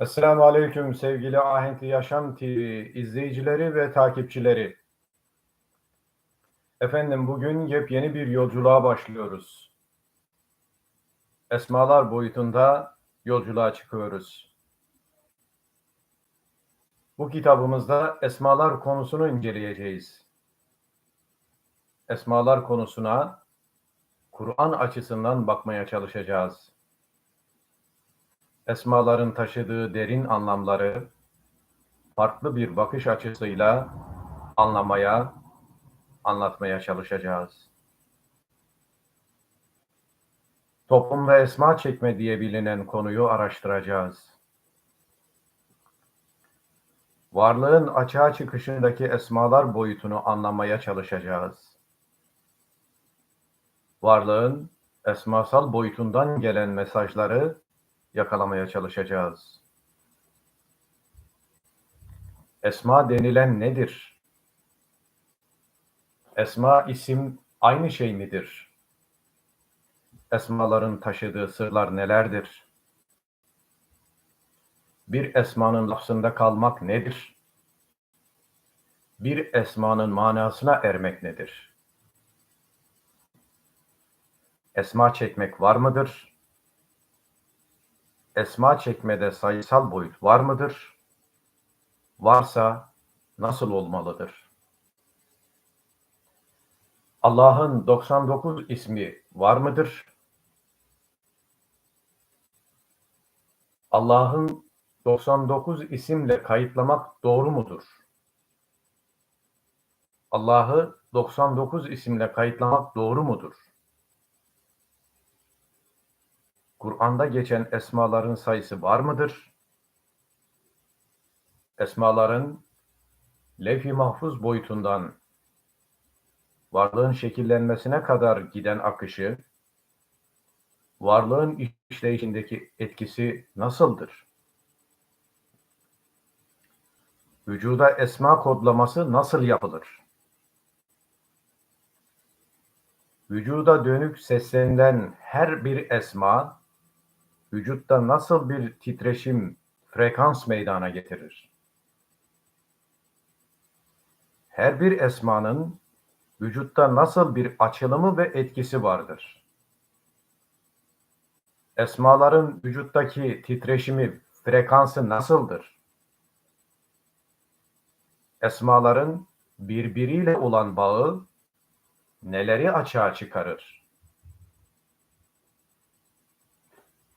Esselamu Aleyküm sevgili Ahenkli Yaşam TV izleyicileri ve takipçileri. Efendim bugün yepyeni bir yolculuğa başlıyoruz. Esmalar boyutunda yolculuğa çıkıyoruz. Bu kitabımızda esmalar konusunu inceleyeceğiz. Esmalar konusuna Kur'an açısından bakmaya çalışacağız esmaların taşıdığı derin anlamları farklı bir bakış açısıyla anlamaya, anlatmaya çalışacağız. Toplumda esma çekme diye bilinen konuyu araştıracağız. Varlığın açığa çıkışındaki esmalar boyutunu anlamaya çalışacağız. Varlığın esmasal boyutundan gelen mesajları yakalamaya çalışacağız. Esma denilen nedir? Esma isim aynı şey midir? Esmaların taşıdığı sırlar nelerdir? Bir esmanın lafzında kalmak nedir? Bir esmanın manasına ermek nedir? Esma çekmek var mıdır? Esma çekmede sayısal boyut var mıdır? Varsa nasıl olmalıdır? Allah'ın 99 ismi var mıdır? Allah'ın 99 isimle kayıtlamak doğru mudur? Allah'ı 99 isimle kayıtlamak doğru mudur? Kur'an'da geçen esmaların sayısı var mıdır? Esmaların levh-i mahfuz boyutundan varlığın şekillenmesine kadar giden akışı, varlığın işleyişindeki etkisi nasıldır? Vücuda esma kodlaması nasıl yapılır? Vücuda dönük seslenilen her bir esma, vücutta nasıl bir titreşim, frekans meydana getirir? Her bir esmanın vücutta nasıl bir açılımı ve etkisi vardır? Esmaların vücuttaki titreşimi, frekansı nasıldır? Esmaların birbiriyle olan bağı neleri açığa çıkarır?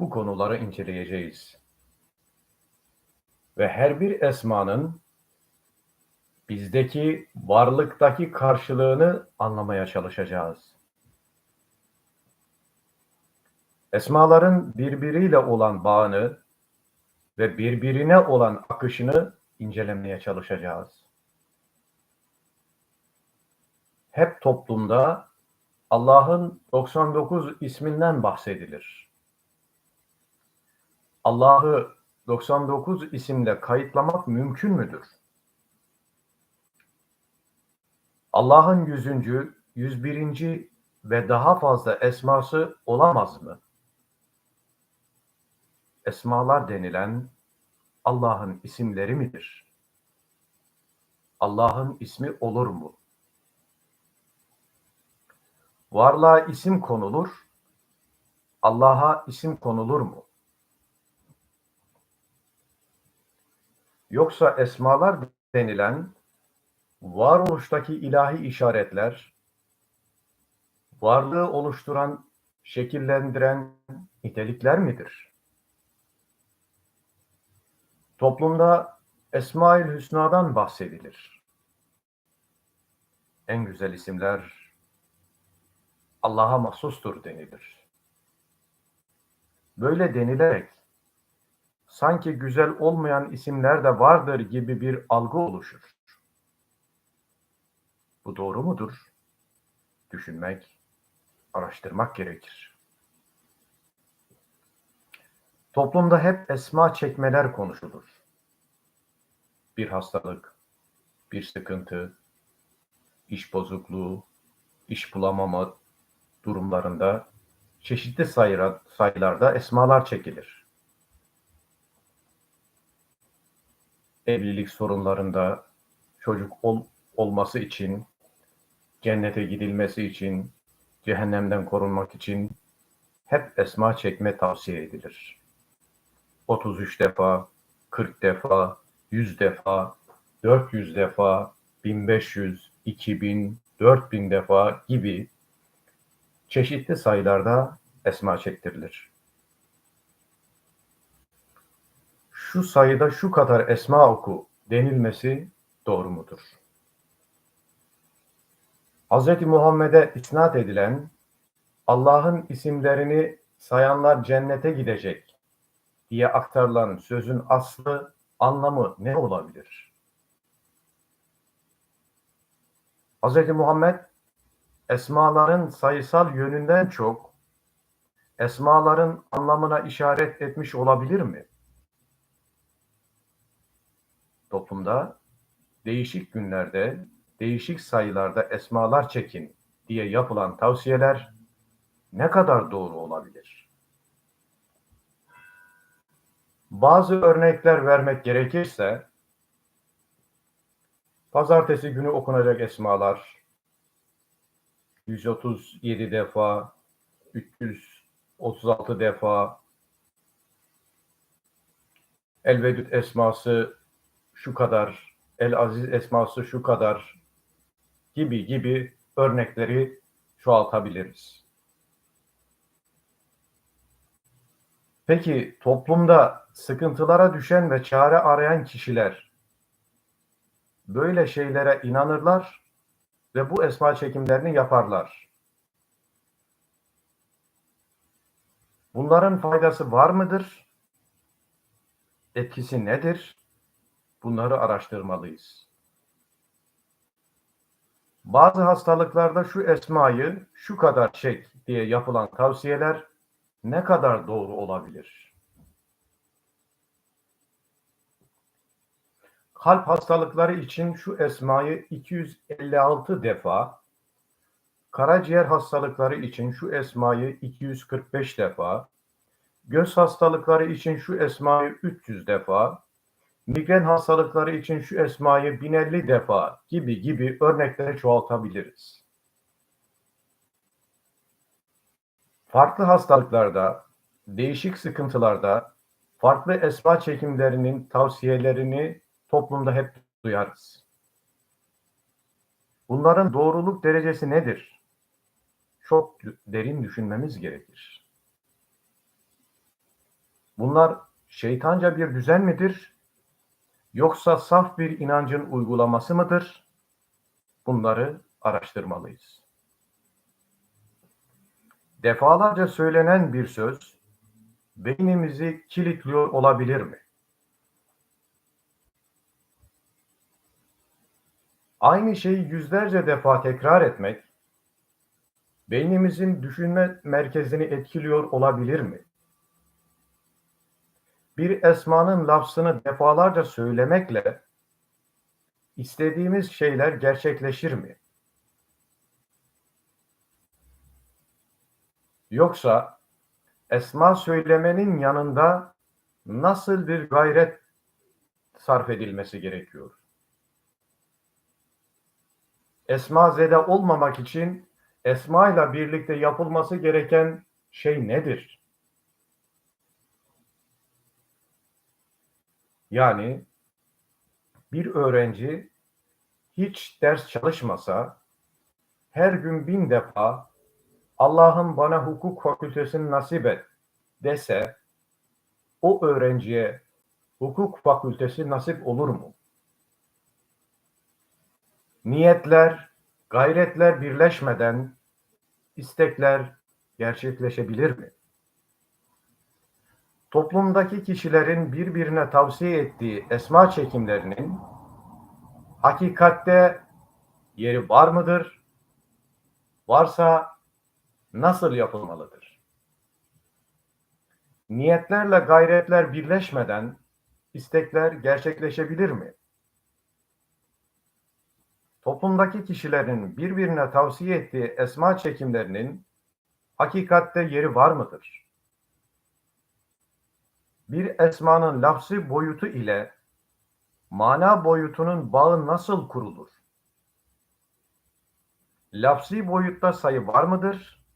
Bu konuları inceleyeceğiz. Ve her bir esmanın bizdeki varlıktaki karşılığını anlamaya çalışacağız. Esmaların birbiriyle olan bağını ve birbirine olan akışını incelemeye çalışacağız. Hep toplumda Allah'ın 99 isminden bahsedilir. Allah'ı 99 isimle kayıtlamak mümkün müdür? Allah'ın 100. 101. ve daha fazla esması olamaz mı? Esmalar denilen Allah'ın isimleri midir? Allah'ın ismi olur mu? Varlığa isim konulur, Allah'a isim konulur mu? Yoksa esmalar denilen varoluştaki ilahi işaretler, varlığı oluşturan, şekillendiren nitelikler midir? Toplumda Esmaül Hüsna'dan bahsedilir. En güzel isimler Allah'a mahsustur denilir. Böyle denilerek sanki güzel olmayan isimler de vardır gibi bir algı oluşur. Bu doğru mudur? Düşünmek, araştırmak gerekir. Toplumda hep esma çekmeler konuşulur. Bir hastalık, bir sıkıntı, iş bozukluğu, iş bulamama durumlarında çeşitli sayılarda esmalar çekilir. Evlilik sorunlarında çocuk ol, olması için, cennete gidilmesi için, cehennemden korunmak için hep esma çekme tavsiye edilir. 33 defa, 40 defa, 100 defa, 400 defa, 1500, 2000, 4000 defa gibi çeşitli sayılarda esma çektirilir. Şu sayıda şu kadar esma oku denilmesi doğru mudur? Hz. Muhammed'e isnat edilen Allah'ın isimlerini sayanlar cennete gidecek diye aktarılan sözün aslı anlamı ne olabilir? Hz. Muhammed esmaların sayısal yönünden çok esmaların anlamına işaret etmiş olabilir mi? Toplumda değişik günlerde, değişik sayılarda esmalar çekin diye yapılan tavsiyeler ne kadar doğru olabilir? Bazı örnekler vermek gerekirse, pazartesi günü okunacak esmalar 137 defa, 336 defa, Elvedüt esması şu kadar, El Aziz esması şu kadar gibi gibi örnekleri çoğaltabiliriz. Peki toplumda sıkıntılara düşen ve çare arayan kişiler böyle şeylere inanırlar ve bu esma çekimlerini yaparlar. Bunların faydası var mıdır? Etkisi nedir? Bunları araştırmalıyız. Bazı hastalıklarda şu esmayı şu kadar çek diye yapılan tavsiyeler ne kadar doğru olabilir? Kalp hastalıkları için şu esmayı 256 defa, karaciğer hastalıkları için şu esmayı 245 defa, göz hastalıkları için şu esmayı 300 defa, migren hastalıkları için şu esmayı 1050 defa gibi gibi örnekleri çoğaltabiliriz. Farklı hastalıklarda, değişik sıkıntılarda farklı esma çekimlerinin tavsiyelerini toplumda hep duyarız. Bunların doğruluk derecesi nedir? Çok derin düşünmemiz gerekir. Bunlar şeytanca bir düzen midir? Yoksa saf bir inancın uygulaması mıdır? Bunları araştırmalıyız. Defalarca söylenen bir söz beynimizi kilitliyor olabilir mi? Aynı şeyi yüzlerce defa tekrar etmek beynimizin düşünme merkezini etkiliyor olabilir mi? Bir esmanın lafzını defalarca söylemekle istediğimiz şeyler gerçekleşir mi? Yoksa esma söylemenin yanında nasıl bir gayret sarf edilmesi gerekiyor? Esma zede olmamak için esma ile birlikte yapılması gereken şey nedir? Yani bir öğrenci hiç ders çalışmasa her gün bin defa Allah'ım bana hukuk fakültesini nasip et dese o öğrenciye hukuk fakültesi nasip olur mu? Niyetler, gayretler birleşmeden istekler gerçekleşebilir mi? Toplumdaki kişilerin birbirine tavsiye ettiği esma çekimlerinin hakikatte yeri var mıdır? Varsa nasıl yapılmalıdır? Niyetlerle gayretler birleşmeden istekler gerçekleşebilir mi? Toplumdaki kişilerin birbirine tavsiye ettiği esma çekimlerinin hakikatte yeri var mıdır? Bir esmanın lafzı boyutu ile Mana boyutunun bağı nasıl kurulur? Lafzi boyutta sayı var mıdır?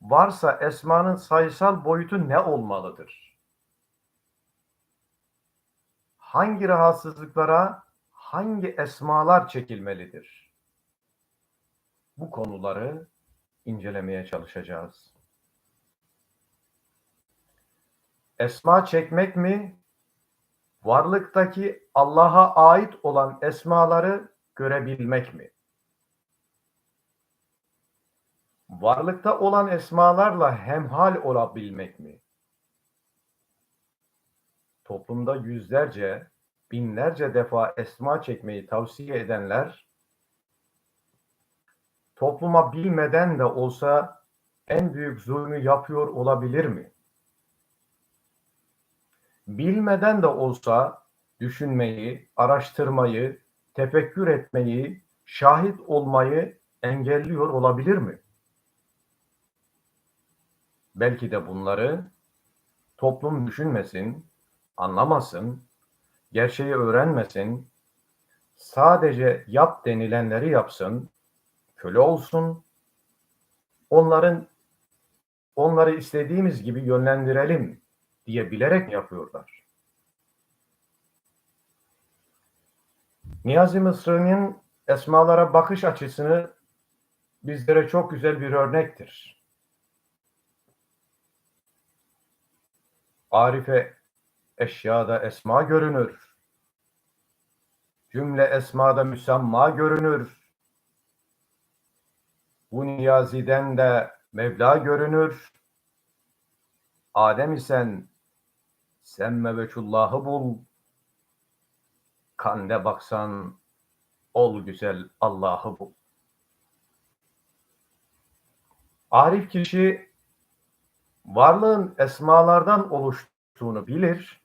Varsa esmanın sayısal boyutu ne olmalıdır? Hangi rahatsızlıklara hangi esmalar çekilmelidir? Bu konuları incelemeye çalışacağız. Esma çekmek mi? Varlıktaki Allah'a ait olan esmaları görebilmek mi? Varlıkta olan esmalarla hemhal olabilmek mi? Toplumda yüzlerce, binlerce defa esma çekmeyi tavsiye edenler, topluma bilmeden de olsa en büyük zulmü yapıyor olabilir mi? Bilmeden de olsa düşünmeyi, araştırmayı, tefekkür etmeyi, şahit olmayı engelliyor olabilir mi? Belki de bunları toplum düşünmesin, anlamasın, gerçeği öğrenmesin, sadece yap denilenleri yapsın, köle olsun, onların onları istediğimiz gibi yönlendirelim diye bilerek yapıyorlar. Niyazi Mısır'ın esmalara bakış açısını bizlere çok güzel bir örnektir. Arife eşyada esma görünür. Cümle esmada müsemma görünür. Bu niyaziden de Mevla görünür. Adem isen semme veçullahı bul. Kande baksan ol güzel Allah'ı bul. Arif kişi varlığın esmalardan oluştuğunu bilir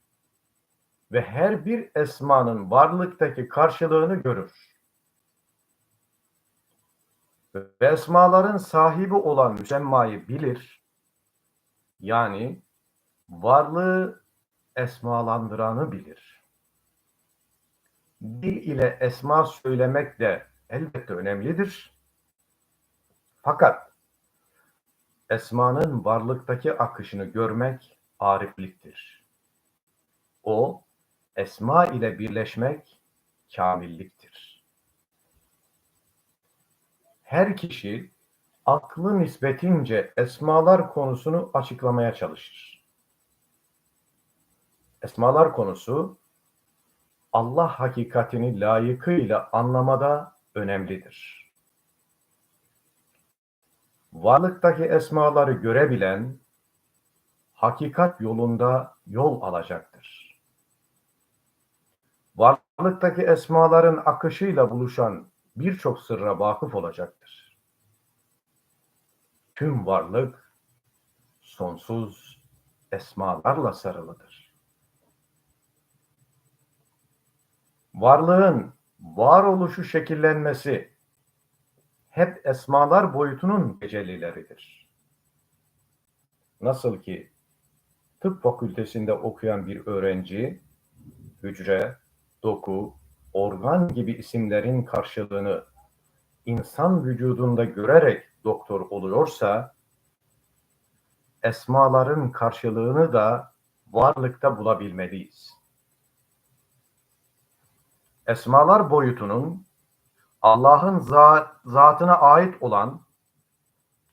ve her bir esmanın varlıktaki karşılığını görür. Ve esmaların sahibi olan müsemmayı bilir. Yani varlığı esmalandıranı bilir. Dil ile esma söylemek de elbette önemlidir. Fakat esmanın varlıktaki akışını görmek arifliktir. O, esma ile birleşmek kamilliktir. Her kişi aklı nispetince esmalar konusunu açıklamaya çalışır. Esmalar konusu Allah hakikatini layıkıyla anlamada önemlidir. Varlıktaki esmaları görebilen hakikat yolunda yol alacaktır. Varlıktaki esmaların akışıyla buluşan birçok sırra vakıf olacaktır. Tüm varlık sonsuz esmalarla sarılıdır. Varlığın varoluşu şekillenmesi hep esmalar boyutunun tecellileridir. Nasıl ki tıp fakültesinde okuyan bir öğrenci hücre, doku, organ gibi isimlerin karşılığını insan vücudunda görerek doktor oluyorsa esmaların karşılığını da varlıkta bulabilmeliyiz. Esmalar boyutunun Allah'ın zat, zatına ait olan,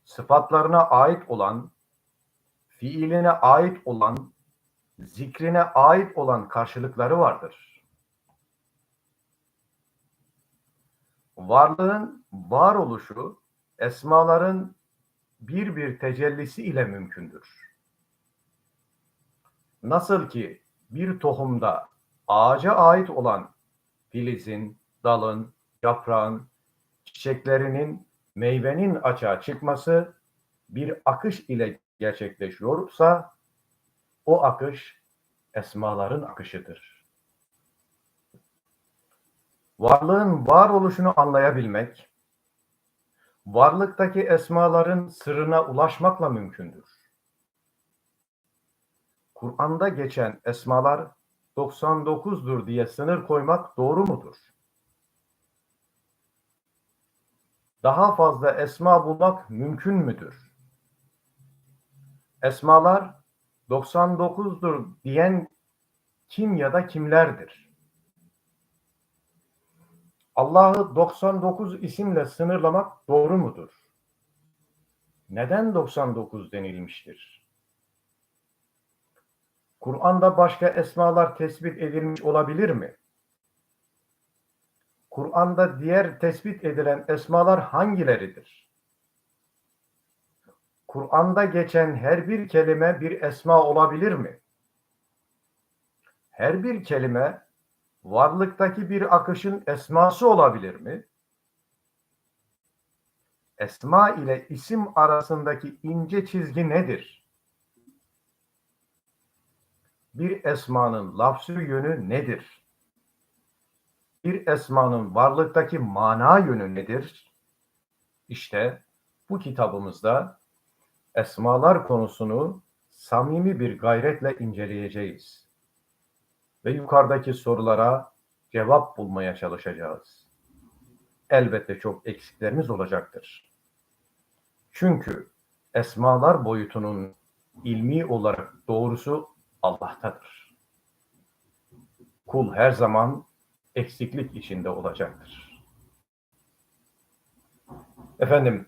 sıfatlarına ait olan, fiiline ait olan, zikrine ait olan karşılıkları vardır. Varlığın varoluşu esmaların bir bir tecellisi ile mümkündür. Nasıl ki bir tohumda ağaca ait olan filizin, dalın, yaprağın, çiçeklerinin, meyvenin açığa çıkması bir akış ile gerçekleşiyorsa o akış esmaların akışıdır. Varlığın varoluşunu anlayabilmek, varlıktaki esmaların sırrına ulaşmakla mümkündür. Kur'an'da geçen esmalar 99'dur diye sınır koymak doğru mudur? Daha fazla esma bulmak mümkün müdür? Esmalar 99'dur diyen kim ya da kimlerdir? Allah'ı 99 isimle sınırlamak doğru mudur? Neden 99 denilmiştir? Kur'an'da başka esmalar tespit edilmiş olabilir mi? Kur'an'da diğer tespit edilen esmalar hangileridir? Kur'an'da geçen her bir kelime bir esma olabilir mi? Her bir kelime varlıktaki bir akışın esması olabilir mi? Esma ile isim arasındaki ince çizgi nedir? Bir esmanın lafzı yönü nedir? Bir esmanın varlıktaki mana yönü nedir? İşte bu kitabımızda esmalar konusunu samimi bir gayretle inceleyeceğiz. Ve yukarıdaki sorulara cevap bulmaya çalışacağız. Elbette çok eksiklerimiz olacaktır. Çünkü esmalar boyutunun ilmi olarak doğrusu Allah'tadır. Kul her zaman eksiklik içinde olacaktır. Efendim,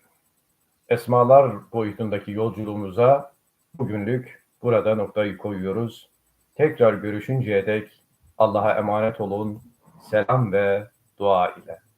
esmalar boyutundaki yolculuğumuza bugünlük burada noktayı koyuyoruz. Tekrar görüşünceye dek Allah'a emanet olun. Selam ve dua ile.